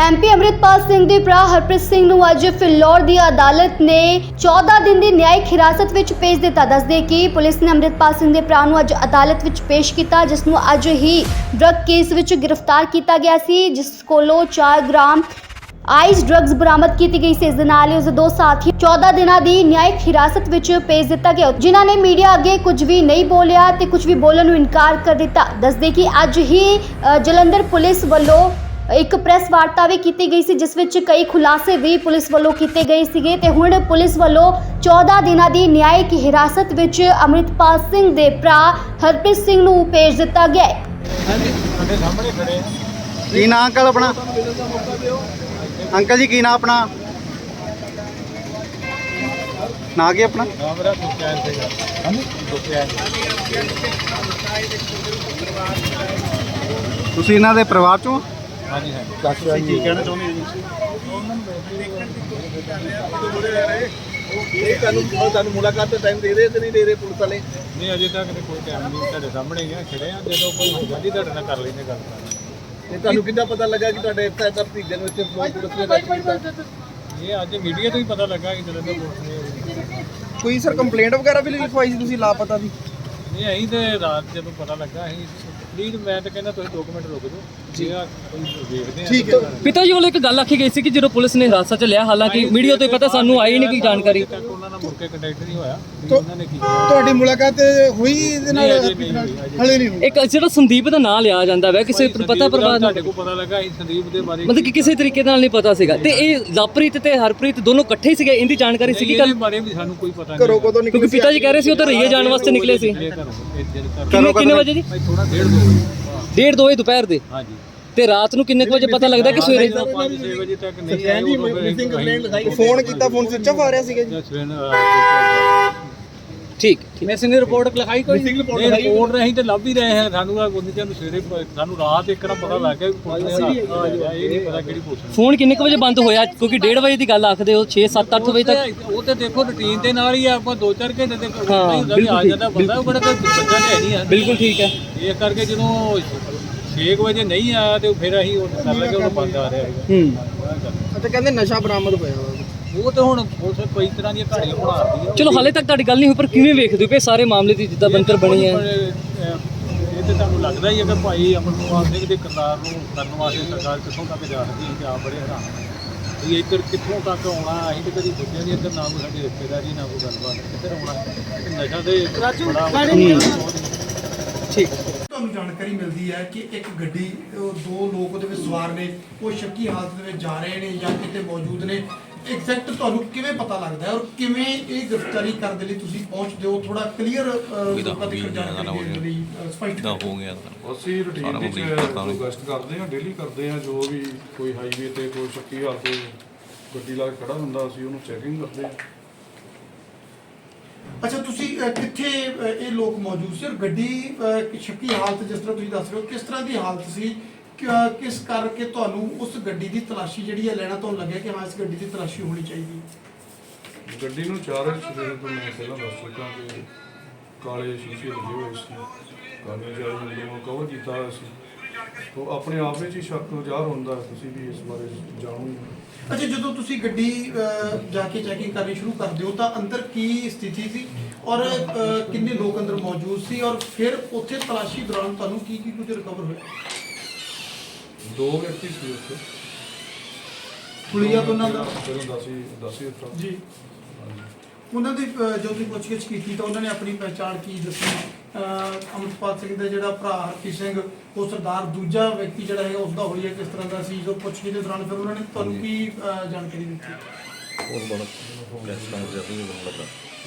MP Amritpal Singh ਦੇ ਭਰਾ ਹਰਪ੍ਰੀਤ ਸਿੰਘ ਨੂੰ ਅੱਜ ਫਿਲੌਰ ਦੀ ਅਦਾਲਤ ਨੇ 14 ਦਿਨ ਦੀ ਨਿਆਇਕ ਹਿਰਾਸਤ ਵਿੱਚ ਭੇਜ ਦਿੱਤਾ। ਦੱਸਦੇ ਕਿ ਪੁਲਿਸ ਨੇ ਅੰਮ੍ਰਿਤਪਾਲ ਸਿੰਘ ਦੇ ਭਰਾ ਨੂੰ ਅੱਜ ਅਦਾਲਤ ਵਿੱਚ ਪੇਸ਼ ਕੀਤਾ, ਜਿਸ ਨੂੰ ਅੱਜ ਹੀ ਡਰੱਗ ਕੇਸ ਵਿੱਚ ਗ੍ਰਿਫਤਾਰ ਕੀਤਾ ਗਿਆ ਸੀ, ਜਿਸ ਕੋਲੋਂ 4 ਗ੍ਰਾਮ ਆਈਸ ਡਰੱਗਸ ਬਰਾਮਦ ਕੀਤੀ ਗਈ ਸੀ। ਇਸ ਦੇ ਨਾਲ ਹੀ ਉਸ ਦੋ ਸਾਥੀ 14 ਦਿਨਾਂ ਦੀ ਨਿਆਇਕ ਹਿਰਾਸਤ ਵਿੱਚ ਭੇਜ ਦਿੱਤਾ ਗਿਆ। ਜਿਨ੍ਹਾਂ ਨੇ ਮੀਡੀਆ ਅੱਗੇ ਕੁਝ ਵੀ ਨਹੀਂ ਬੋਲਿਆ ਤੇ ਕੁਝ ਵੀ ਬੋਲਣ ਨੂੰ ਇਨਕਾਰ ਕਰ ਦਿੱਤਾ। ਦੱਸਦੇ ਕਿ ਅੱਜ ਹੀ ਜਲੰਧਰ ਪੁਲਿਸ ਵੱਲੋਂ ਇੱਕ ਪ੍ਰੈਸ ਵਾਰਤਾ ਵੀ ਕੀਤੀ ਗਈ ਸੀ ਜਿਸ ਵਿੱਚ ਕਈ ਖੁਲਾਸੇ ਵੀ ਪੁਲਿਸ ਵੱਲੋਂ ਕੀਤੇ ਗਏ ਸੀਗੇ ਤੇ ਹੁਣ ਪੁਲਿਸ ਵੱਲੋਂ 14 ਦਿਨਾਂ ਦੀ ਨਿਆਇਕ ਹਿਰਾਸਤ ਵਿੱਚ ਅੰਮ੍ਰਿਤਪਾਲ ਸਿੰਘ ਦੇ ਭਰਾ ਹਰਪ੍ਰੀਤ ਸਿੰਘ ਨੂੰ ਭੇਜ ਦਿੱਤਾ ਗਿਆ ਹੈ। ਸਾਡੇ ਸਾਹਮਣੇ ਖੜੇ ਆ। ਕੀ ਨਾਂ ਅੰਕਲ ਆਪਣਾ? ਅੰਕਲ ਜੀ ਕੀ ਨਾਂ ਆਪਣਾ? ਨਾਂ ਕੀ ਆਪਣਾ? ਨਾਮ ਮੇਰਾ ਹਾਂਜੀ। ਤੁਸੀਂ ਇਹਨਾਂ ਦੇ ਪਰਿਵਾਰ ਚੋਂ? ਹਾਂਜੀ ਹਾਂਜੀ। ਤੁਸੀਂ ਕੀ ਕਹਿਣਾ ਚਾਹੁੰਦੇ ਹੋ ਇਹ ਤੁਹਾਨੂੰ ਤੁਹਾਨੂੰ ਮੁਲਾਕਾਤ ਦਾ ਟਾਈਮ ਦੇ ਰਹੇ ਤੇ ਨਹੀਂ ਦੇ ਰਹੇ ਪੁਲਿਸ ਵਾਲੇ? ਨਹੀਂ ਅਜੇ ਤੱਕ ਤਾਂ ਕੋਈ ਟਾਈਮ ਨਹੀਂ ਤੁਹਾਡੇ ਸਾਹਮਣੇ ਹੀ ਆ ਖੜੇ ਆ। ਜਦੋਂ ਕੋਈ ਹੋਊਗਾ ਜੀ ਤੁਹਾਡੇ ਨਾਲ ਕਰ ਲੈਂਦੇ ਗੱਲ। ਤੇ ਤੁਹਾਨੂੰ ਕਿੱਦਾਂ ਪਤਾ ਲੱਗਾ ਕਿ ਤੁਹਾਡੇ ਇੱਥੇ ਇੱਥੇ ਭਤੀਜੇ ਨੂੰ ਇੱਥੇ ਪੁਲਿਸ ਨੇ ਰੱਖ ਕੀਤਾ ਇਹ ਅੱਜ ਮੀਡੀਆ ਤੋਂ ਹੀ ਪਤਾ ਲੱਗਾ ਕਿ ਜਦੋਂ ਪੁਲਿਸ ਨੇ ਕੋਈ ਸਰ ਕੰਪਲੇਂਟ ਵਗੈਰਾ ਵੀ ਲਿਖਵਾਈ ਸੀ ਤੁਸੀਂ ਲਾਪਤਾ ਦੀ? ਨਹੀਂ ਅਸੀਂ ਤੇ ਰਾਤ ਜਦੋਂ ਪਤਾ ਲੱਗਾ ਅਸੀਂ ਪਲੀਜ਼ ਮੈਂ ਤਾਂ ਕਹਿੰਦਾ ਤੁਸੀਂ 2 ਮਿੰਟ ਰੁਕ ਜਾਓ। ਜੀ। ਆ ਕੋਈ ਵੇਖਦੇ ਆ ਠੀਕ ਹੈ। ਪਿਤਾ ਜੀ ਵੱਲੋਂ ਇੱਕ ਗੱਲ ਆਖੀ ਗਈ ਸੀ ਕਿ ਜਦੋਂ ਪੁਲਿਸ ਨੇ ਹਿਰਾਸਤ 'ਚ ਲਿਆ ਹਾਲਾਂਕਿ ਮੀਡੀਆ ਤੋਂ ਹੀ ਪਤਾ ਸਾਨੂੰ ਆਈ ਨਹੀਂ ਕੋਈ ਜਾਣਕਾਰੀ। ਤੱਕ ਉਹਨਾਂ ਨਾਲ ਮੁੜ ਕੇ ਕੰਟੈਕਟ ਨਹੀਂ ਹੋਇਆ ਵੀ ਉਹਨਾਂ ਨੇ ਕੀ ਕੀਤਾ। ਤੁਹਾਡੀ ਮੁਲਾਕਾਤ ਹੋਈ ਇਹਦੇ ਨਹੀਂ ਨਹੀਂ ਅਜੇ ਹਲੇ ਨਹੀਂ ਇੱਕ ਜਿਹੜਾ ਸੰਦੀਪ ਦਾ ਨਾਂ ਲਿਆ ਜਾਂਦਾ ਵੈ ਕਿਸੇ ਸੰਦੀਪ ਪਤਾ ਪਰਵਾਹ ਤੁਹਾਡੇ ਕੋਲ ਪਤਾ ਲੱਗਾ ਅਸੀਂ ਸੰਦੀਪ ਦੇ ਬਾਰੇ। ਮਤਲਬ ਕਿ ਕਿਸੇ ਤਰੀਕੇ ਨਾਲ ਨਹੀਂ ਪਤਾ ਸੀਗਾ। ਤੇ ਇਹ ਲਵਪ੍ਰੀਤ ਤੇ ਹਰਪ੍ਰੀਤ ਦੋਨੋਂ ਇਕੱਠੇ ਹੀ ਸੀਗੇ ਇਹਦੀ ਜਾਣਕਾਰੀ ਸੀਗੀ ਇਹਦੇ ਗੱਲ ਬਾਰੇ ਵੀ ਸਾਨੂੰ ਕੋਈ ਪਤਾ ਨਹੀਂ ਘਰੋਂ ਕਦੋਂ ਨਿਕਲੇ ਕਿਉਂਕਿ ਪਿਤਾ ਜੀ ਕਹਿ ਰਹੇ ਸੀ ਉਹ ਤਾਂ ਰਈਏ ਜਾਣ ਵਾਸਤੇ ਨਿਕਲੇ ਸੀ। ਇਹ ਘਰੋਂ ਇਹ ਜਦ ਘਰੋਂ। ਕਿੰਨੇ ਕਿੰਨੇ ਵਜੇ ਜੀ? ਥੋੜਾ ਡੇਢ ਦੋ ਵਜੇ। ਡੇਢ ਦੋ ਵਜੇ ਦੁਪਹਿਰ ਦੇ। ਹਾਂਜੀ। ਤੇ ਰਾਤ ਨੂੰ ਕਿੰਨੇ ਕੁ ਵਜੇ ਪਤਾ ਲੱਗਦਾ ਕਿ ਸਵੇਰੇ 5-6 ਵਜੇ ਤੱਕ ਨਹੀਂ ਫੋਨ ਕੀਤਾ ਫੋਨ ਸਵਿਚ ਆਫ ਆ ਰਿਹਾ ਸੀਗਾ ਜੀ। ਠੀਕ ਮਿਸਿੰਗ ਦੀ ਰਿਪੋਰਟ ਲਿਖਾਈ ਕੋਈ ਨਹੀਂ ਰਿਪੋਰਟ ਰਹੀ ਤੇ ਲੱਭ ਹੀ ਰਹੇ ਹਾਂ। ਸਾਨੂੰ ਆ ਗੁੰਦੀ ਚੰਦ ਸਵੇਰੇ ਪ- ਸਾਨੂੰ ਰਾਤ ਇੱਕ ਨਾ ਪਤਾ ਲੱਗ ਗਿਆ ਵੀ ਪੁਲਿਸ ਨੇ ਰਾਤ ਨੂੰ ਆ ਇਹ ਨਹੀਂ ਪਤਾ ਕਿਹੜੀ ਪੁਲਿਸ ਫੋਨ ਕਿੰਨੇ ਕੁ ਵਜੇ ਬੰਦ ਹੋਇਆ? ਕਿਉਂਕਿ 1:30 ਵਜੇ ਦੀ ਗੱਲ ਆਖਦੇ ਹੋ 6 7 8 ਵਜੇ ਤੱਕ। ਉਹ ਤੇ- ਉਹ ਤੇ ਦੇਖੋ ਰੁਟੀਨ ਦੇ ਨਾਲ ਹੀ ਆ, ਆਪਾਂ 2-4 ਘੰਟੇ ਦੇ ਹਾਂ, ਆ ਬਿਲਕੁਲ ਜਾਂਦਾ। ਬੰਦਾ ਉਹ ਕਿਹੜਾ ਕੋਈ ਬੱਚਾ ਹੈ ਨਹੀਂ ਆ। ਬਿਲਕੁਲ ਠੀਕ ਹੈ। ਇਹ ਕਰਕੇ ਜਦੋਂ 6 ਵਜੇ ਨਹੀਂ ਆਇਆ ਤੇ ਫਿਰ ਅਸੀਂ ਉਹ ਕਰ ਲਗੇ ਉਹ ਬੰਦ ਆ ਰਿਹਾ ਹੈਗਾ। ਹੂੰ। ਤੇ ਕਹਿੰਦੇ ਨਸ਼ਾ ਬਰਾਮਦ ਹੋਇਆ ਉਹ ਤੇ ਹੁਣ ਉਸ ਕਈ ਤਰ੍ਹਾਂ ਦੀਆਂ ਕਹਾਣੀਆਂ ਬਣਾਉਂਦੀ ਹੈ ਚਲੋ ਹਾਲੇ ਤੱਕ ਤੁਹਾਡੀ ਗੱਲ ਨਹੀਂ ਹੋਈ ਪਰ ਕਿਵੇਂ ਵੇਖਦੇ ਹੋ ਕਿ ਸਾਰੇ ਮਾਮਲੇ ਦੀ ਜਿੱਦਾਂ ਬੰਤਰ ਬਣੀ ਹੈ? ਪਰ, ਅਹ, ਇਹ ਤੇ ਤੁਹਾਨੂੰ ਲੱਗਦਾ ਹੀ ਹੈ ਕਿ ਭਾਈ ਅਮਰਪਾਲ ਸਿੰਘ ਦੇ ਕਿਰਦਾਰ ਨੂੰ ਕਰਨ ਵਾਸਤੇ ਸਰਕਾਰ ਕਿੱਥੋਂ ਤੱਕ ਜਾ ਰਹੀ ਹੈ ਕਿ ਆਪ ਬੜੇ ਹੈਰਾਨ ਹਾਂ ਵੀ ਇੱਧਰ ਕਿੱਥੋਂ ਤੱਕ ਆਉਣਾ ਅਸੀਂ ਤੇ ਕਦੀ ਸੋਚਿਆ ਨਹੀਂ ਇੱਧਰ ਨਾ ਕੋਈ ਸਾਡੀ ਰਿਸ਼ਤੇਦਾਰੀ ਨਾ ਕੋਈ ਗੱਲਬਾਤ ਕਿੱਧਰ ਆਉਣਾ। ਤੇ ਨਸ਼ਾ ਤੇ ਬੜਾ ਠੀਕ। ਤੁਹਾਨੂੰ ਜਾਣਕਾਰੀ ਮਿਲਦੀ ਹੈ ਕਿ ਇੱਕ ਗੱਡੀ ਉਹ ਦੋ ਲੋਕ ਉਹਦੇ ਵਿੱਚ ਸਵਾਰ ਨੇ ਉਹ ਸ਼ੱਕੀ ਹਾਲਤ ਦੇ ਵਿੱਚ ਜਾ ਰਹੇ ਨੇ ਜਾਂ ਕਿਤੇ ਮੌਜੂਦ ਨੇ। ਐਗਜ਼ੈਕਟ ਤੁਹਾਨੂੰ ਕਿਵੇਂ ਪਤਾ ਲੱਗਦਾ ਹੈ ਔਰ ਕਿਵੇਂ ਇਹ ਗ੍ਰਿਫਤਾਰੀ ਕਰਨ ਦੇ ਲਈ ਤੁਸੀਂ ਪਹੁੰਚਦੇ ਹੋ? ਥੋੜਾ ਕਲੀਅਰ ਲੋਕਾਂ ਤੱਕ ਜਾਣਕਾਰੀ ਦੇਣ ਦੇ ਲਈ ਅ, ਸਪਸ਼ਟ ਦਾ ਕਰੋ। ਹੋ ਗਿਆ ਤਾਂ। ਅਸੀਂ ਰੂਟੀਨ ਸਾਰਾ ਵਿੱਚ ਪਬਲਿਕ ਪਤਾ ਨਹੀਂ। ਰਿਕੁਐਸਟ ਕਰਦੇ ਹਾਂ ਡੇਲੀ ਕਰਦੇ ਹਾਂ ਜੋ ਵੀ ਕੋਈ ਹਾਈਵੇ ਤੇ ਕੋਈ ਸ਼ੱਕੀ ਹਾਲ ਕੋਈ ਗੱਡੀ ਲਾ ਕੇ ਖੜਾ ਹੁੰਦਾ ਅਸੀਂ ਉਹਨੂੰ ਚੈਕਿੰਗ ਕਰਦੇ ਹਾਂ। ਅੱਛਾ ਤੁਸੀਂ ਕਿੱਥੇ ਇਹ ਲੋਕ ਮੌਜੂਦ ਸੀ ਔਰ ਗੱਡੀ ਸ਼ੱਕੀ ਹਾਲਤ ਜਿਸ ਤਰ੍ਹਾਂ ਤੁਸੀਂ ਦੱਸ ਰਹੇ ਹੋ ਕਿਸ ਤਰ੍ਹਾਂ ਦੀ ਹਾਲਤ ਸੀ? ਕਿ- ਕਿਸ ਕਰਕੇ ਤੁਹਾਨੂੰ ਉਸ ਗੱਡੀ ਦੀ ਤਲਾਸ਼ੀ ਜਿਹੜੀ ਹੈ ਲੈਣਾ ਤੁਹਾਨੂੰ ਲੱਗਿਆ ਕਿ ਹਾਂ ਇਸ ਗੱਡੀ ਦੀ ਤਲਾਸ਼ੀ ਹੋਣੀ ਚਾਹੀਦੀ ਹੈ? ਗੱਡੀ ਨੂੰ ਚਾਰ ਸਵੇਰੇ ਤੋਂ ਮੈਂ ਪਹਿਲਾਂ ਦੱਸ ਚੁੱਕਾ ਕਿ ਕਾਲੇ ਸ਼ੀਸ਼ੇ ਲੱਗੇ ਹੋਏ ਸੀ। ਕਾਲੇ ਜਾਲੀ ਨੂੰ ਕਵਰ ਕੀਤਾ ਹੋਇਆ ਸੀ। ਤੋਂ ਆਪਣੇ ਆਪ ਵਿੱਚ ਹੀ ਸ਼ੱਕ ਜ਼ਾਹਰ ਹੁੰਦਾ ਹੈ, ਤੁਸੀਂ ਵੀ ਇਸ ਬਾਰੇ ਜਾਣੋ ਹੀ। ਅੱਛਾ ਜਦੋਂ ਤੁਸੀਂ ਗੱਡੀ ਜਾ ਕੇ ਚੈਕਿੰਗ ਕਰਨੀ ਸ਼ੁਰੂ ਕਰਦੇ ਹੋ ਤਾਂ ਅੰਦਰ ਕੀ ਸਥਿਤੀ ਸੀ? ਔਰ ਕਿੰਨੇ ਲੋਕ ਅੰਦਰ ਮੌਜੂਦ ਸੀ? ਔਰ ਫਿਰ ਉੱਥੇ ਤਲਾਸ਼ੀ ਦੌਰਾਨ ਤੁਹਾਨੂੰ ਕੀ ਕੀ ਕੁਝ ਰਿਕਵਰ ਹੋਇਆ? ਦੋ ਵਿਅਕਤੀ ਸੀ ਉੱਥੇ। ਹੁਲੀਆ ਤੋਂ ਉਹਨਾਂ ਦਾ ਪਹਿਲਾਂ ਦੱਸੀ ਦੱਸੀ ਦਿੱਤਾ ਜੀ। ਉਹਨਾਂ ਦੀ ਅ, ਜਦੋਂ ਤੁਸੀਂ ਪੁੱਛਗਿੱਛ ਕੀਤੀ ਤਾਂ ਉਹਨਾਂ ਨੇ ਆਪਣੀ ਪਹਿਚਾਣ ਕੀ ਦੱਸੀ? ਅ, ਅਮਰਪਾਲ ਸਿੰਘ ਦਾ ਜਿਹੜਾ ਭਰਾ ਹਰਪੀ ਸਿੰਘ ਉਹ ਸਰਦਾਰ ਦੂਜਾ ਵਿਅਕਤੀ ਜਿਹੜਾ ਹੈਗਾ ਉਸ ਦਾ ਹੁਲੀਆ ਕਿਸ ਤਰ੍ਹਾਂ ਦਾ ਸੀ? ਜਦੋਂ ਪੁੱਛਗਿੱਛ ਦੇ ਦੌਰਾਨ ਫਿਰ ਉਹਨਾਂ ਨੇ ਤੁਹਾਨੂੰ ਕੀ ਅ, ਜਾਣਕਾਰੀ ਦਿੱਤੀ? ਉਹ ਬੜਾ ਪ੍ਰੈਸ ਕਾਨਫਰੰਸ ਸੀ ਲੱਗਾ